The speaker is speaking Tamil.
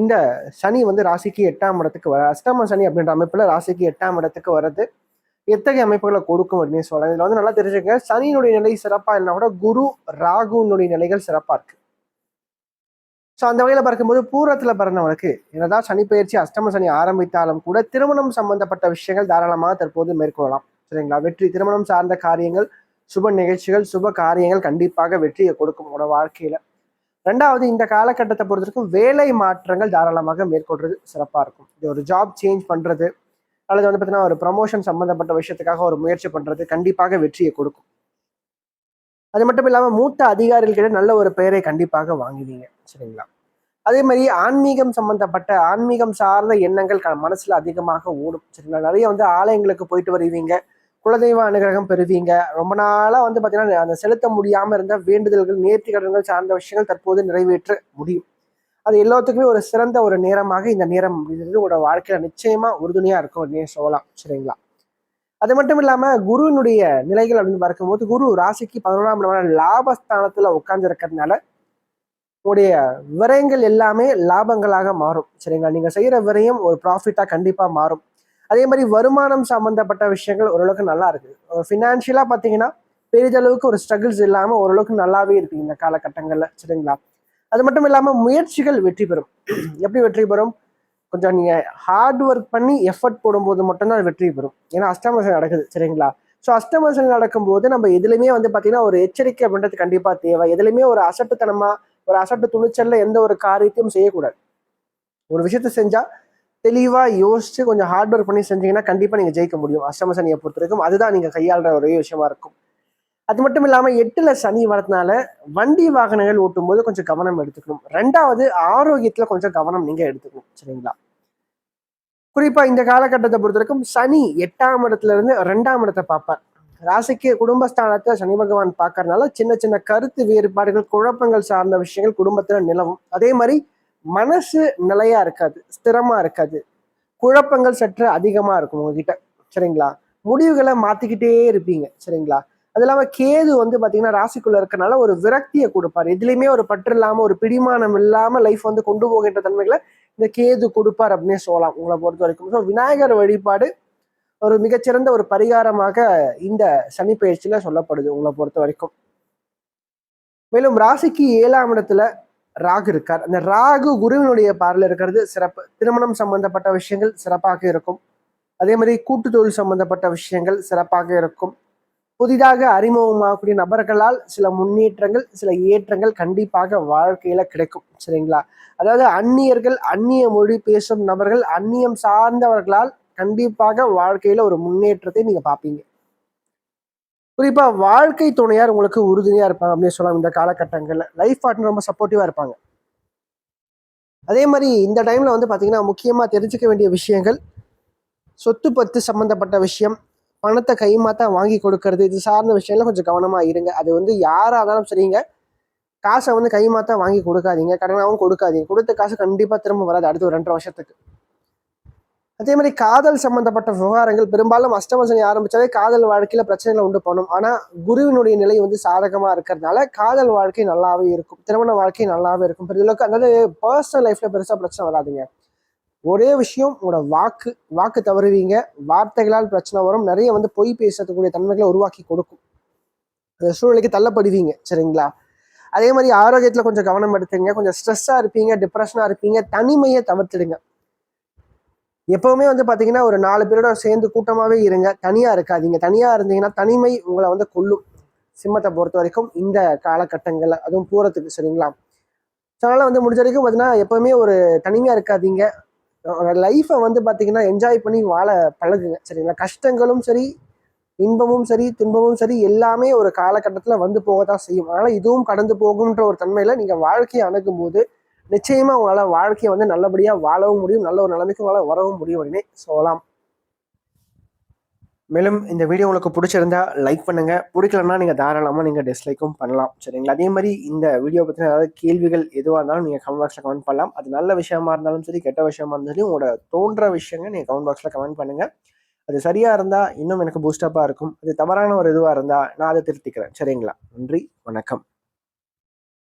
இந்த சனி வந்து ராசிக்கு எட்டாம் இடத்துக்கு வர அஷ்டம சனி அப்படின்ற அமைப்பில் ராசிக்கு எட்டாம் இடத்துக்கு வர்றது எத்தகைய அமைப்புகளை கொடுக்கும் அப்படின்னு சொல்லலாம் இதில் வந்து நல்லா தெரிஞ்சுக்கங்க. சனியினுடைய நிலை சிறப்பாக இல்லைனா கூட குரு ராகுனுடைய நிலைகள் சிறப்பாக இருக்கு. ஸோ அந்த வகையில் பார்க்கும்போது பூரத்தில் பிறந்தவனுக்கு என்னதான் சனி பயிற்சி அஷ்டம சனி ஆரம்பித்தாலும் கூட திருமணம் சம்பந்தப்பட்ட விஷயங்கள் தாராளமாக தற்போது மேற்கொள்ளலாம். சரிங்களா? வெற்றி திருமணம் சார்ந்த காரியங்கள் சுப நிகழ்ச்சிகள் சுப காரியங்கள் கண்டிப்பாக வெற்றியை கொடுக்கும் உங்களோட வாழ்க்கையில. ரெண்டாவது இந்த காலகட்டத்தை பொறுத்த வரைக்கும் வேலை மாற்றங்கள் தாராளமாக மேற்கொள்றது சிறப்பாக இருக்கும். இது ஒரு ஜாப் சேஞ்ச் பண்ணுறது அல்லது வந்து பார்த்தீங்கன்னா ஒரு ப்ரமோஷன் சம்மந்தப்பட்ட விஷயத்துக்காக ஒரு முயற்சி பண்ணுறது கண்டிப்பாக வெற்றியை கொடுக்கும். அது மட்டும் இல்லாமல் மூத்த அதிகாரிகள்கிட்ட நல்ல ஒரு பெயரை கண்டிப்பாக வாங்குவீங்க. சரிங்களா? அதே மாதிரி ஆன்மீகம் சம்பந்தப்பட்ட ஆன்மீகம் சார்ந்த எண்ணங்கள் க- அதிகமாக ஓடும். சரிங்களா? நிறைய வந்து ஆலயங்களுக்கு போயிட்டு வருவீங்க. குலதெய்வ அனுகிரகம் பெறுவீங்க. ரொம்ப நாளாக வந்து பார்த்தீங்கன்னா அந்த செலுத்த முடியாமல் இருந்த வேண்டுதல்கள் நேர்த்திக்கடன்கள் சார்ந்த விஷயங்கள் தற்போது நிறைவேற்ற முடியும். அது எல்லாத்துக்குமே ஒரு சிறந்த ஒரு நேரமாக இந்த நேரம் அப்படிங்கிறது உங்களோட வாழ்க்கையில் நிச்சயமாக உறுதுணையாக இருக்கும் அப்படின்னு சொல்லலாம். சரிங்களா? அது மட்டும் இல்லாமல் குருவினுடைய நிலைகள் அப்படின்னு பார்க்கும்போது குரு ராசிக்கு பதினோராம் இடமான லாபஸ்தானத்தில் உட்கார்ந்துருக்கிறதுனால உங்களுடைய விரயங்கள் எல்லாமே லாபங்களாக மாறும். சரிங்களா? நீங்கள் செய்கிற விரயம் ஒரு ப்ராஃபிட்டாக கண்டிப்பாக மாறும். அதே மாதிரி வருமானம் சம்பந்தப்பட்ட விஷயங்கள் ஓரளவுக்கு நல்லா இருக்கு. ஃபினான்ஷியலாக பார்த்தீங்கன்னா பெரிதளவுக்கு ஒரு ஸ்ட்ரகிள்ஸ் இல்லாமல் ஓரளவுக்கு நல்லாவே இருக்கு இந்த காலகட்டங்களில் சரிங்களா? அது மட்டும் இல்லாமல் முயற்சிகள் வெற்றி பெறும். எப்படி வெற்றி பெறும்? கொஞ்சம் நீங்கள் ஹார்ட் ஒர்க் பண்ணி எஃபர்ட் போடும்போது மட்டும்தான் அது வெற்றி பெறும். ஏன்னா அஸ்டமர்ஸ் நடக்குது சரிங்களா? ஸோ அஸ்டமர்ஸ் நடக்கும்போது நம்ம எதுலையுமே வந்து பார்த்தீங்கன்னா ஒரு எச்சரிக்கை அப்படின்றது கண்டிப்பாக தேவை. எதுலையுமே ஒரு அசட்டுத்தனமாக ஒரு அசட்டு துணிச்சலில் எந்த ஒரு காரியத்தையும் செய்யக்கூடாது. ஒரு விஷயத்த செஞ்சால் தெளிவா யோசிச்சு கொஞ்சம் ஹார்ட் ஒர்க் பண்ணி செஞ்சீங்கன்னா கண்டிப்பாக நீங்க ஜெயிக்க முடியும். அஷ்டம சனியை பொறுத்த வரைக்கும் அதுதான் நீங்க கையாளுற ஒரே விஷயமா இருக்கும். அது மட்டும் இல்லாம எட்டுல சனி வரதுனால வண்டி வாகனங்கள் ஓட்டும் போது கொஞ்சம் கவனம் எடுத்துக்கணும். ரெண்டாவது ஆரோக்கியத்துல கொஞ்சம் கவனம் நீங்கள் எடுத்துக்கணும். சரிங்களா? குறிப்பா இந்த காலகட்டத்தை பொறுத்த வரைக்கும் சனி எட்டாம் இடத்துல இருந்து ரெண்டாம் இடத்தை பார்ப்பார். ராசிக்கு குடும்பஸ்தானத்தில் சனி பகவான் பார்க்கறதுனால சின்ன சின்ன கருத்து வேறுபாடுகள் குழப்பங்கள் சார்ந்த விஷயங்கள் குடும்பத்துல நிலவும். அதே மாதிரி மனசு நிலையா இருக்காது ஸ்திரமா இருக்காது. குழப்பங்கள் சற்று அதிகமா இருக்கும் உங்ககிட்ட சரிங்களா? முடிவுகளை மாத்திக்கிட்டே இருப்பீங்க சரிங்களா? அது இல்லாம கேது வந்து பாத்தீங்கன்னா ராசிக்குள்ள இருக்கறனால ஒரு விரக்தியை கொடுப்பார். எதுலையுமே ஒரு பற்று இல்லாம ஒரு பிடிமானம் இல்லாம லைஃப் வந்து கொண்டு போகின்ற தன்மைகளை இந்த கேது கொடுப்பார் அப்படின்னே சொல்லலாம் உங்களை பொறுத்த வரைக்கும். ஸோ விநாயகர் வழிபாடு ஒரு மிகச்சிறந்த ஒரு பரிகாரமாக இந்த சனி பயிற்சியில சொல்லப்படுது உங்களை பொறுத்த வரைக்கும். மேலும் ராசிக்கு ஏழாம் இடத்துல ராகு இருக்கார். அந்த ராகு குருவினுடைய பார்வையில் இருக்கிறது சிறப்பு. திருமணம் சம்பந்தப்பட்ட விஷயங்கள் சிறப்பாக இருக்கும். அதே மாதிரி கூட்டு தொழில் சம்பந்தப்பட்ட விஷயங்கள் சிறப்பாக இருக்கும். புதிதாக அறிமுகமாகக்கூடிய நபர்களால் சில முன்னேற்றங்கள் சில ஏற்றங்கள் கண்டிப்பாக வாழ்க்கையில கிடைக்கும். சரிங்களா? அதாவது அந்நியர்கள் அந்நிய மொழி பேசும் நபர்கள் அந்நியம் சார்ந்தவர்களால் கண்டிப்பாக வாழ்க்கையில ஒரு முன்னேற்றத்தை நீங்க பார்ப்பீங்க. குறிப்பா வாழ்க்கை துணையார் உங்களுக்கு உறுதுணையா இருப்பாங்க அப்படின்னு சொல்லலாம் இந்த காலகட்டங்கள்ல. லைஃப் பார்ட்னர் ரொம்ப சப்போர்ட்டிவா இருப்பாங்க. அதே மாதிரி இந்த டைம்ல வந்து பாத்தீங்கன்னா முக்கியமா தெரிஞ்சுக்க வேண்டிய விஷயங்கள் சொத்து பத்து சம்பந்தப்பட்ட விஷயம் பணத்தை கைமாத்தா வாங்கி கொடுக்கறது இது சார்ந்த விஷயம்லாம் கொஞ்சம் கவனமா இருங்க. அது வந்து யாராக இருந்தாலும் சரிங்க. காசை வந்து கைமாத்தா வாங்கி கொடுக்காதீங்க. கடனாகவும் கொடுக்காதீங்க. கொடுத்த காசு கண்டிப்பா திரும்ப வராது அடுத்த ஒரு ரெண்டரை வருஷத்துக்கு. அதே மாதிரி காதல் சம்பந்தப்பட்ட விவகாரங்கள் பெரும்பாலும் அஷ்டமசனி ஆரம்பிச்சாலே காதல் வாழ்க்கையில பிரச்சனைகளை உண்டு பண்ணும். ஆனா குருவினுடைய நிலை வந்து சாதகமா இருக்கிறதுனால காதல் வாழ்க்கை நல்லாவே இருக்கும். திருமண வாழ்க்கை நல்லாவே இருக்கும். பெரிதளவுக்கு அதாவது பர்சனல் லைஃப்ல பெருசா பிரச்சனை வராதுங்க. ஒரே விஷயம் உங்களோட வாக்கு. வாக்கு தவறுவீங்க. வார்த்தைகளால் பிரச்சனை வரும். நிறைய வந்து பொய் பேசக்கூடிய தன்மைகளை உருவாக்கி கொடுக்கும். அந்த சூழ்நிலைக்கு தள்ளப்படுவீங்க. சரிங்களா? அதே மாதிரி ஆரோக்கியத்துல கொஞ்சம் கவனம் எடுத்துங்க. கொஞ்சம் ஸ்ட்ரெஸ்ஸா இருப்பீங்க டிப்ரெஷனா இருப்பீங்க. தனிமையை தவிர்த்துடுங்க. எப்பவுமே வந்து பார்த்தீங்கன்னா ஒரு நாலு பேரோட சேர்ந்து கூட்டமாகவே இருங்க. தனியாக இருக்காதீங்க. தனியாக இருந்தீங்கன்னா தனிமை உங்களை வந்து கொல்லும். சிம்மத்தை பொறுத்த வரைக்கும் இந்த காலகட்டங்கள்ல அதுவும் பூரத்துக்கு சரிங்களா? அதனால் வந்து முடிஞ்ச வரைக்கும் பார்த்தீங்கன்னா எப்பவுமே ஒரு தனிமையாக இருக்காதீங்க. லைஃப்பை வந்து பார்த்தீங்கன்னா என்ஜாய் பண்ணி வாழ பழகுங்க. சரிங்களா? கஷ்டங்களும் சரி இன்பமும் சரி துன்பமும் சரி எல்லாமே ஒரு காலகட்டத்தில் வந்து போக தான் செய்யும். அதனால் இதுவும் கடந்து போகுன்ற ஒரு தன்மையில் நீங்கள் வாழ்க்கையை அணுகும் போது நிச்சயமாக உங்களால் வாழ்க்கையை வந்து நல்லபடியாக வாழவும் முடியும். நல்ல ஒரு நிலைமைக்கு உங்களால் வரவும் முடியும் அப்படின்னு சொல்லலாம். மேலும் இந்த வீடியோ உங்களுக்கு பிடிச்சிருந்தா லைக் பண்ணுங்க. பிடிக்கலன்னா நீங்கள் தாராளமாக நீங்கள் டிஸ்லைக்கும் பண்ணலாம். சரிங்களா? அதே மாதிரி இந்த வீடியோ பற்றின ஏதாவது கேள்விகள் எதுவாக இருந்தாலும் நீங்கள் கமெண்ட் பாக்ஸில் கமெண்ட் பண்ணலாம். அது நல்ல விஷயமா இருந்தாலும் சரி கெட்ட விஷயமா இருந்தாலும் சரி உங்களோட தோன்ற விஷயங்கள் நீங்கள் கமெண்ட் பாக்ஸில் கமெண்ட் பண்ணுங்கள் அது சரியாக இருந்தால் இன்னும் எனக்கு பூஸ்டப்பாக இருக்கும். அது தவறான ஒரு இதுவாக இருந்தால் நான் அதை திருத்திக்கிறேன். சரிங்களா? நன்றி வணக்கம்.